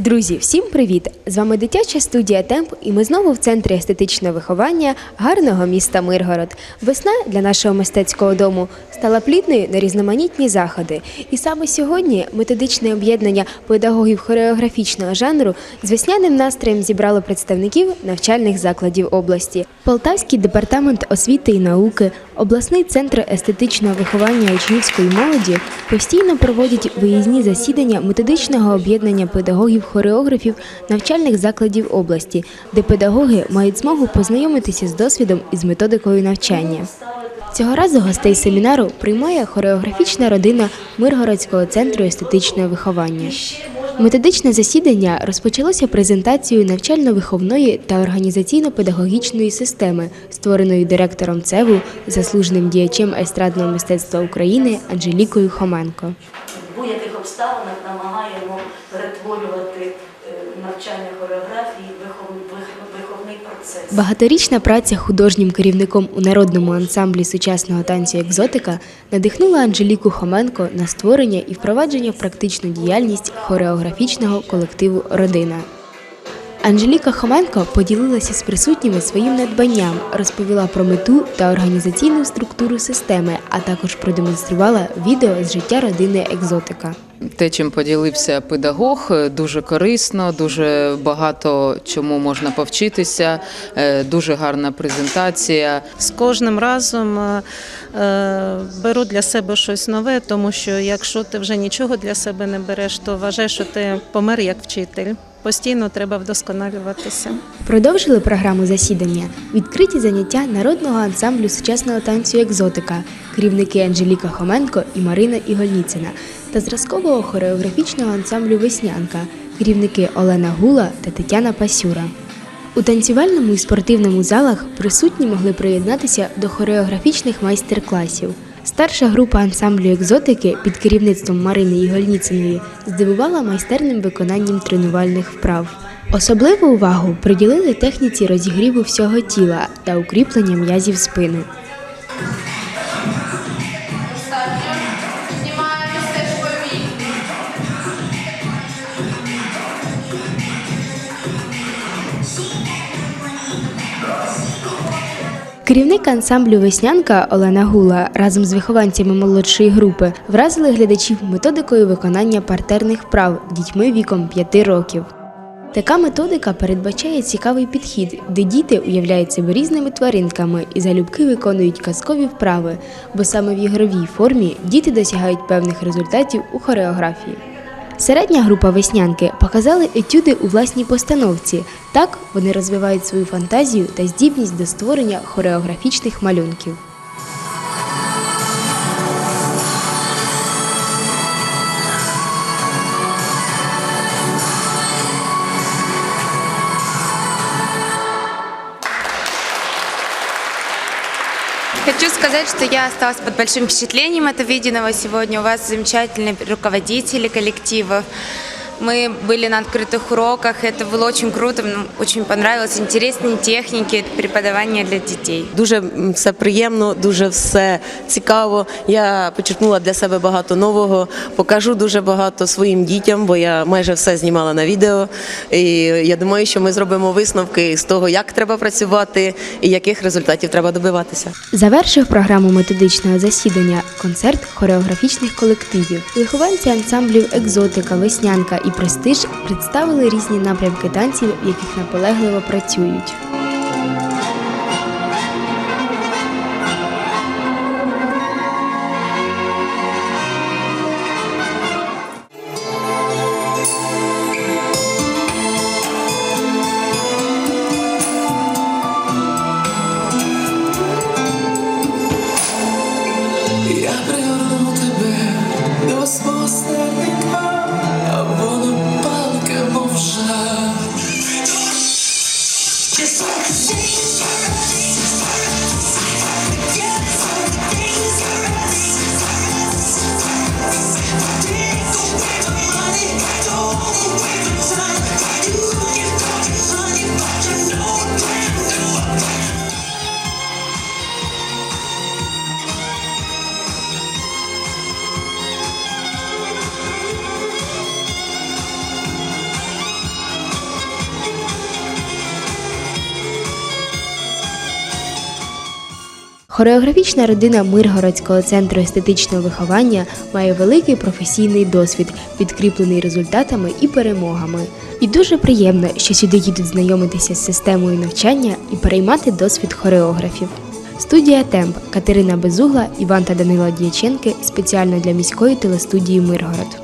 Друзі, всім привіт! З вами дитяча студія Темп, і ми знову в центрі естетичного виховання гарного міста Миргород. Весна для нашого мистецького дому стала плідною на різноманітні заходи. І саме сьогодні методичне об'єднання педагогів хореографічного жанру з весняним настроєм зібрало представників навчальних закладів області. Полтавський департамент освіти і науки, обласний центр естетичного виховання учнівської молоді постійно проводять виїзні засідання методичного об'єднання педагогів-хореографів навчальних закладів області, де педагоги мають змогу познайомитися з досвідом і з методикою навчання. Цього разу гостей семінару приймає хореографічна родина Миргородського центру естетичного виховання. Методичне засідання розпочалося презентацією навчально-виховної та організаційно-педагогічної системи, створеної директором ЦЕВу, заслуженим діячем естрадного мистецтва України Анжелікою Хоменко. Будь-яких обставинах намагаємо перетворювати е, навчання хореографії виховний процес. Багаторічна праця художнім керівником у народному ансамблі сучасного танцю Екзотика надихнула Анжеліку Хоменко на створення і впровадження в практичну діяльність хореографічного колективу Родина. Анжеліка Хоменко поділилася з присутніми своїм надбанням, розповіла про мету та організаційну структуру системи, а також продемонструвала відео з життя родини Екзотика. Те, чим поділився педагог, е, дуже корисно, дуже багато чому можна повчитися, е, дуже гарна презентація. З кожним разом е, беру для себе щось нове, тому що якщо ти вже нічого для себе не береш, то вважай, що ти помер як вчитель. Постійно треба вдосконалюватися. Продовжили програму засідання відкриті заняття народного ансамблю сучасного танцю Екзотика, керівники Анжеліка Хоменко і Марина Ігольніцина та зразкового хореографічного ансамблю Веснянка, керівники Олена Гула та Тетяна Пасюра. У танцювальному і спортивному залах присутні могли приєднатися до хореографічних майстер-класів. Старша група ансамблю екзотики під керівництвом Марини Ігольніциної здивувала майстерним виконанням тренувальних вправ. Особливу увагу приділили техніці розігріву всього тіла та укріплення м'язів спини. Теж повільно. Керівник ансамблю Веснянка Олена Гула разом з вихованцями молодшої групи вразили глядачів методикою виконання партерних вправ дітьми віком 5 років. Така методика передбачає цікавий підхід, де діти уявляють себе різними тваринками і залюбки виконують казкові вправи, бо саме в ігровій формі діти досягають певних результатів у хореографії. Середня група веснянки показали етюди у власній постановці. Так вони розвивають свою фантазію та здібність до створення хореографічних малюнків. Хочу сказать, что я осталась под большим впечатлением от увиденного сегодня. У вас замечательные руководители коллективов. Мы были на открытых уроках, это было очень круто, нам очень понравилось. Интересные техники преподавания для детей. Дуже м, все приємно, дуже все цікаво. Я почерпнула для себе багато нового. Покажу дуже багато своїм дітям, бо я майже все знімала на відео. І я думаю, що ми зробимо висновки з того, як треба працювати і яких результатів треба добиватися. Завершив програму методичного засідання концерт хореографічних колективів. Вихованці ансамблів Екзотика, Веснянка і Престиж представили різні напрямки танців, в яких наполегливо працюють. Хореографічна родина Миргородського центру естетичного виховання має великий професійний досвід, підкріплений результатами і перемогами. І дуже приємно, що сюди їдуть знайомитися з системою навчання і переймати досвід хореографів. Студія Темп Катерина Безугла, Іван та Данила Дяченки спеціально для міської телестудії Миргород.